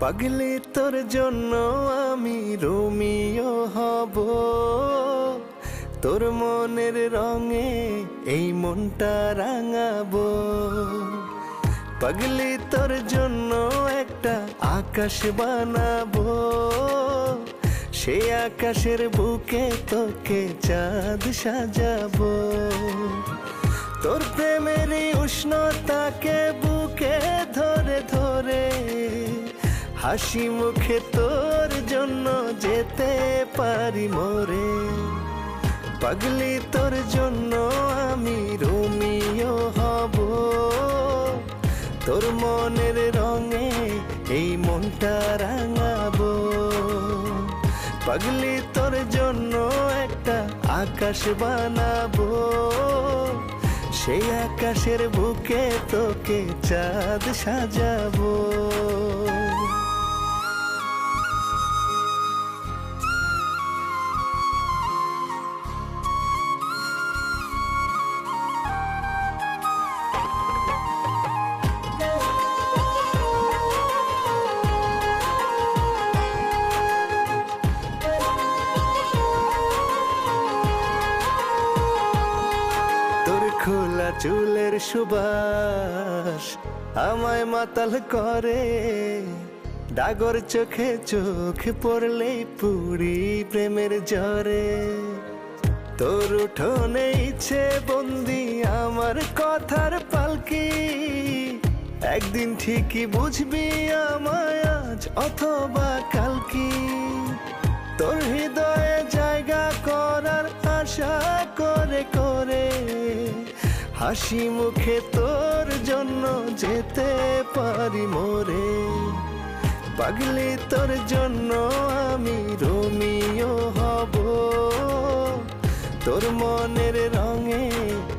পাগলি তোর জন্য আমি রোমিও হব। তোর মনের রঙে এই মনটা রাঙাবো। পাগলি তোর জন্য একটা আকাশ বানাবো। সে আকাশের বুকে তোকে চাঁদ সাজাবো। তোর প্রেমের উষ্ণতাকে হাসি মুখে তোর জন্য যেতে পারি মোরে। পাগলি তোর জন্য আমি রোমিও হব। তোর মনের রঙে এই মনটা রাঙাবো। পাগলি তোর জন্য একটা আকাশ বানাবো। সেই আকাশের বুকে তোকে চাঁদ সাজাবো। চুলের সুবাস আমায় মাতাল করে। ডাগর চোখে চোখ পড়লেই পুরি প্রেমের জ্বরে। তোর উঠোনে ইচ্ছে বন্দি আমার কথার পালকি। একদিন ঠিকই বুঝবি আমায় আজ অথবা কালকি। হাসি মুখে তোর জন্য যেতে পারি মোরে। পাগলি তোর জন্য আমি রোমিও হব। তোর মনের রঙে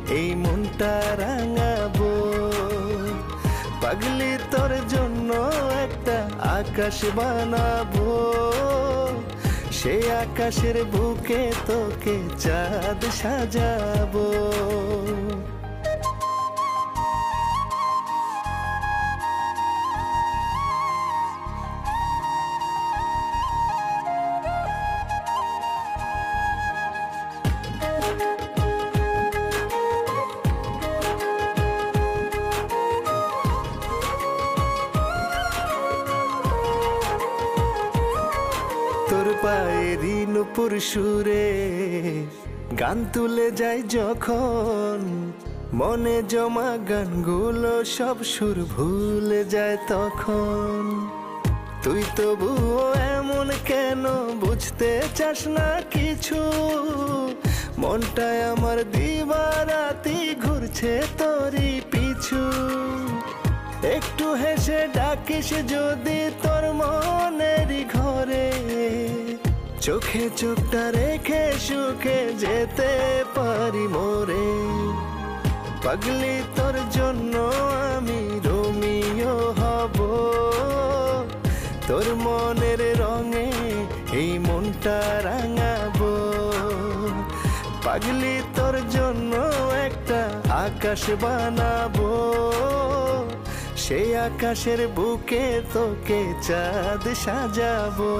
এই মনটা রাঙাবো। পাগলি তোর জন্য একটা আকাশ বানাবো। সেই আকাশের বুকে তোকে চাঁদ সাজাবো। তোর পায়ের নুপুর সুরে গান তুলে যায় যখন মনে জমা গানগুলো সব সুর ভুলে যায় তখন। তুই তবুও এমন কেন বুঝতে চাস না কিছু? মনটায় আমার দিবারাতি ঘুরছে তোরই পিছু। একটু হেসে ডাকিস যদি তোর ঘরে চোখে চোখটা রেখে সুখে যেতে পারি মোরে। পাগলি তোর জন্য আমি রোমিও হব। তোর মনের রঙে এই মনটা রাঙাবো। পাগলি তোর জন্য একটা আকাশ বানাবো। সেই আকাশের বুকে তোকে চাঁদ সাজাবো।